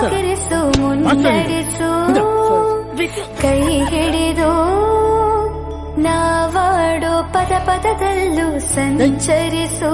ನೆಲೆಯಾಗಿರಿಸು ಮುನ್ನಡೆಸು ಕೈ ಹಿಡಿದು ನಾವಾಡೋ ಪದ ಪದದಲ್ಲೂ ಸಂಚರಿಸು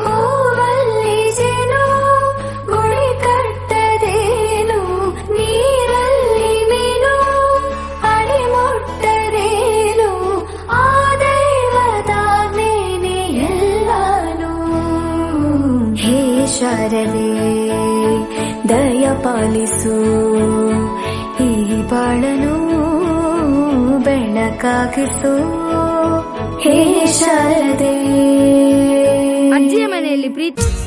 ಹೂವಲ್ಲಿ ಜೇನು ಗುಳಿ ಕಟ್ಟದೇನು ನೀರಲ್ಲಿ ಮೀನು ಅಡಿ ಮುಟ್ಟದೇನು ಆ ದೈವದಾಜ್ಞೆನೇ ಎಲ್ಲಾನು ಹೇ ಶಾರದೆ ದಯ ಪಾಲಿಸು. ಈ ಬಾಳನು ಬೆಳಕಾಗಿಸು ಹೇ ಶಾರದೆ. ಅಜ್ಜಿಯ ಮನೆಯಲ್ಲಿ ಪ್ರೀತಿ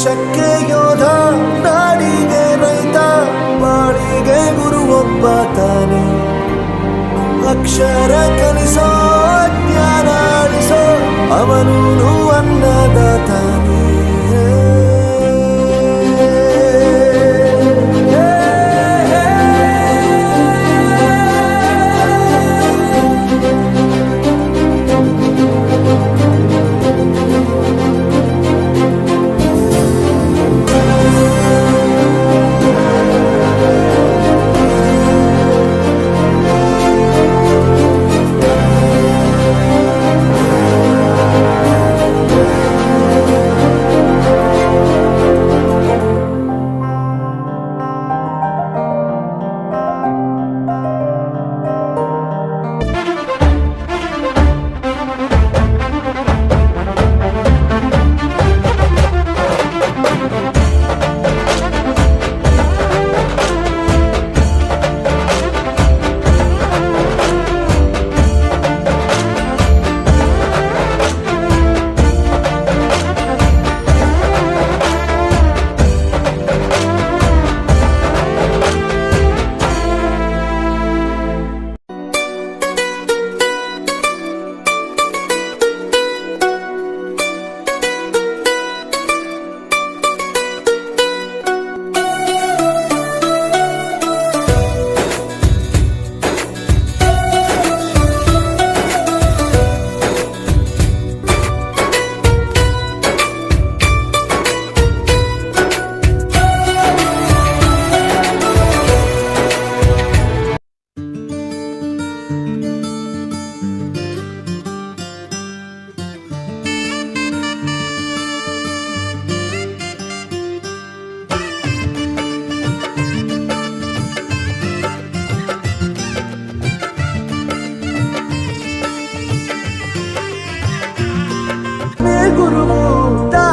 ದೇಶಕ್ಕೆ ಯೋಧ ನಾಡಿಗೆ ರೈತ ಬಾಳಿಗೆ ಗುರು ಒಬ್ಬ ತಾನೆ. ಅಕ್ಷರ ಕಲಿಸೋ ಜ್ಞಾನ ಅಳಿಸೋ ಅವನು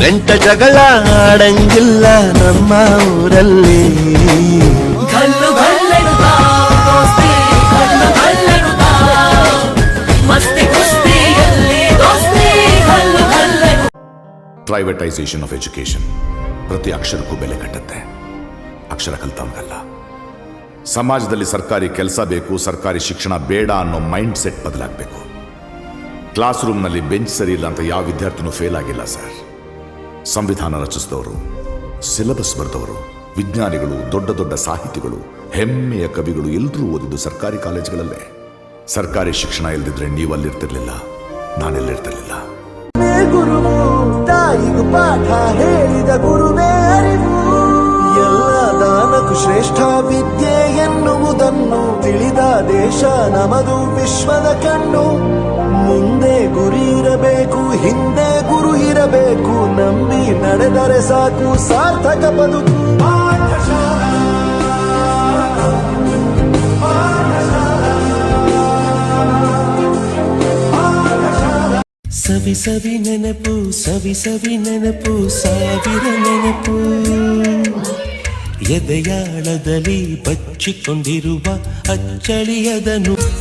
ನೆಂಟ ಜಗಳ ಆಡಂಗಿಲ್ಲ ನಮ್ಮ ಊರಲ್ಲಿ. ಪ್ರೈವೇಟೈಸೇಷನ್ ಆಫ್ ಎಜುಕೇಶನ್ ಪ್ರತಿ ಅಕ್ಷರಕ್ಕೂ ಬೆಲೆ ಕಟ್ಟುತ್ತೆ. ಅಕ್ಷರ ಕಲ್ತವನಿಗಲ್ಲ. ಸಮಾಜದಲ್ಲಿ ಸರ್ಕಾರಿ ಕೆಲಸ ಬೇಕು ಸರ್ಕಾರಿ ಶಿಕ್ಷಣ ಬೇಡ ಅನ್ನೋ ಮೈಂಡ್ ಸೆಟ್ ಬದಲಾಗಬೇಕು. ಕ್ಲಾಸ್ ರೂಮ್ನಲ್ಲಿ ಬೆಂಚ್ ಸರಿ ಇಲ್ಲ ಅಂತ ಯಾವ ವಿದ್ಯಾರ್ಥಿನೂ ಫೇಲ್ ಆಗಿಲ್ಲ ಸರ್ ಸಂವಿಧಾನ ರಚಿಸಿದವರು ಸಿಲೆಬಸ್ ಬರೆದವರು, ವಿಜ್ಞಾನಿಗಳು, ದೊಡ್ಡ ದೊಡ್ಡ ಸಾಹಿತಿಗಳು, ಹೆಮ್ಮೆಯ ಕವಿಗಳು ಎಲ್ಲರೂ ಓದಿದ್ದು ಸರ್ಕಾರಿ ಕಾಲೇಜುಗಳಲ್ಲೇ. ಸರ್ಕಾರಿ ಶಿಕ್ಷಣ ಇಲ್ದಿದ್ರೆ ನೀವು ಅಲ್ಲಿರ್ತಿರ್ಲಿಲ್ಲ, ನಾನೆಲ್ಲಿರ್ತಿರ್ಲಿಲ್ಲ. ಹೇಳಿದ ಎಲ್ಲ ದಾನಕ್ಕೂ ಶ್ರೇಷ್ಠ ವಿದ್ಯೆ ಎನ್ನುವುದನ್ನು ತಿಳಿದ ದೇಶ ನಮದು ವಿಶ್ವದ ಕಣ್ಣು. ಮುಂದೆ ಗುರಿ ಇರಬೇಕು, ಹಿಂದೆ ಗುರು ಇರಬೇಕು. ನಂಬಿ ನಡೆದರೆ ಸಾಕು, ಸಾರ್ಥಕ ಬದುಕು. ಸವಿ ಸವಿ ನೆನಪು, ಸವಿ ಸವಿ ನೆನಪು, ಸಾವಿರ ನೆನಪು. ಎದೆಯಾಳದಲ್ಲಿ ಬಚ್ಚಿಕೊಂಡಿರುವ ಅಚ್ಚಳಿಯದನು.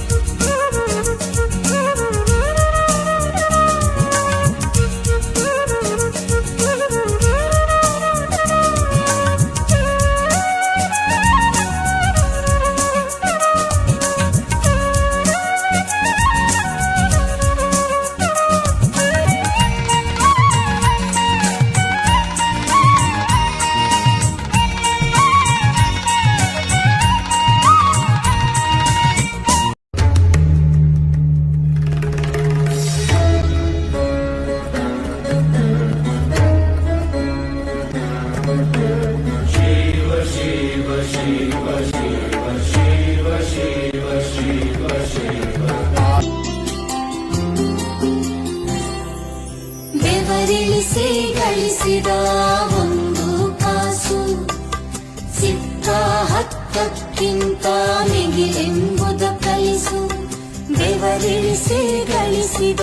ಬೆವರಿಳಿಸಿ ಗಳಿಸಿದ ಒಂದು ಕಾಸು, ಸಿಕ್ಕ ಹತ್ತಕ್ಕಿಂತ ಮಿಗಿಲೆಂಬುದ ಕಲಿಸು. ಬೆವರಿಳಿಸಿ ಗಳಿಸಿದ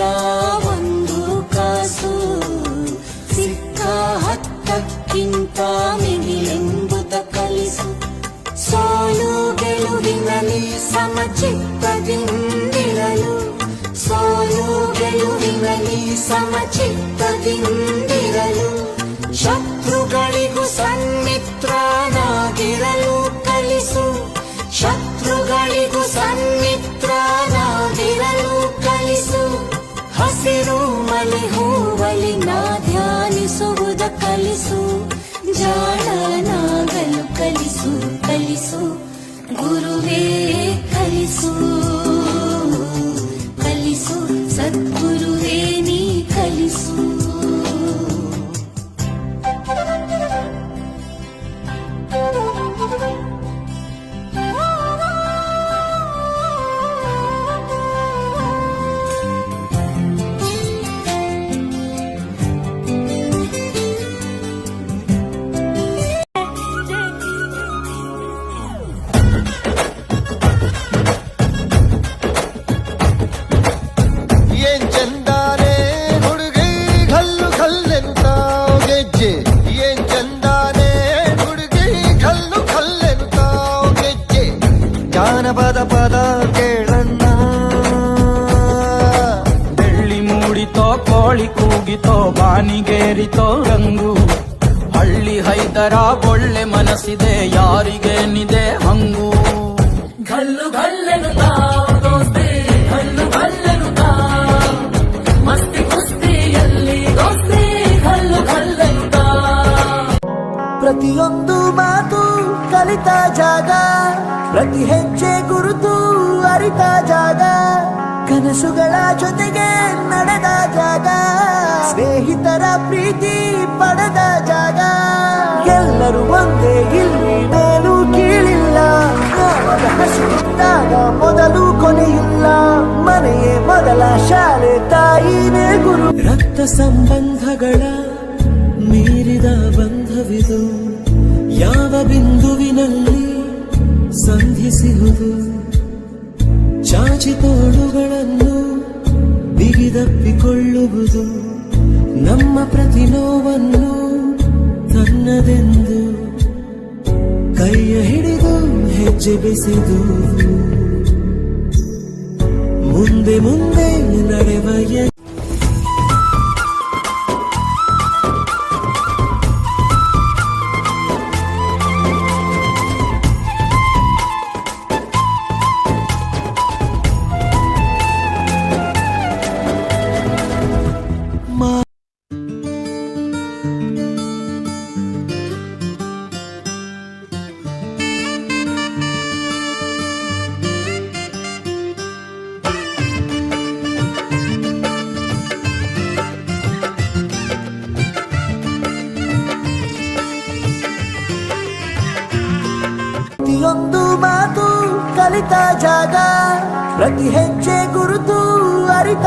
ಒಂದು ಕಾಸು, ಸಿಕ್ಕ ಹತ್ತಕ್ಕಿಂತ ಮಿಗಿಲೆಂಬುದ ಸಮಚಿತ್ತದಿಂದಿರಲು ಸೋಲು ಗೆಲುವಿನಲ್ಲಿ ಸಮಚಿತ್ತದಿಂದಿರಲು, ಶತ್ರುಗಳಿಗೂ ಸನ್ಮಿತ್ರನಾಗಿರಲು ಕಲಿಸು, ಶತ್ರುಗಳಿಗೂ ಸನ್ಮಿತ್ರನಾಗಿರಲು ಕಲಿಸು. ಹಸಿರು ಮಲೆ ಹೂವಲಿ ನಾ ಧ್ಯಾನಿಸುವುದ ಕಲಿಸು ಜಾಣನಾಗಲು ಕಲಿಸು ಕಲಿಸು. ಗುರುವೇ ಕಲಿಸು. ರಂಗು. ಹಳ್ಳಿ ಹೈದರ ಒಳ್ಳೆ ಮನಸ್ಸಿದೆ ಯಾರಿಗೇನಿದೆ ಹಂಗು. ಗಲ್ಲು ಗಲ್ಲೆನು ಘಲ್ಲು ಘಲ್ಲೆನುತ್ತಾ ಪ್ರತಿಯೊಂದು ಮಾತು ಕಲಿತ ಜಾಗ, ಪ್ರತಿ ಹೆಜ್ಜೆ ಗುರುತು ಅರಿತ ಜಾಗ. ಕನಸುಗಳ ಜೊತೆಗೆ ನಡೆದ ಜಾಗ. ಸ್ನೇಹಿತರ ಪ್ರೀತಿ ಪಡೆದ ಜಾಗ. ಎಲ್ಲರೂ ಒಂದೇ ಇಲ್ಲಿ ಮೇಲೂ ಕೀಳಿಲ್ಲ. ಯಾವಾಗ ಮೊದಲು ಕೊನೆಯಿಲ್ಲ. ಮನೆಯೇ ಮೊದಲ ಶಾಲೆ ತಾಯಿನೇ ಗುರು. ರಕ್ತ ಸಂಬಂಧಗಳ ಮೀರಿದ ಬಂಧವಿದು. ಯಾವ ಬಿಂದುವಿನಲ್ಲಿ ಸಂಧಿಸಿರುವುದು ಚಾಚಿ ತೋಳುಗಳನ್ನು ಬಿಗಿದಪ್ಪಿಕೊಳ್ಳುವುದು. ನಮ್ಮ ಪ್ರತಿ ನೋವನ್ನು ತನ್ನದೆಂದು ಕೈಯ ಹಿಡಿದು ಹೆಜ್ಜೆ ಬೆಸೆದು. ಮುಂದೆ ಮುಂದೆ ನಡೆವ ಮಾತು ಕಲಿತ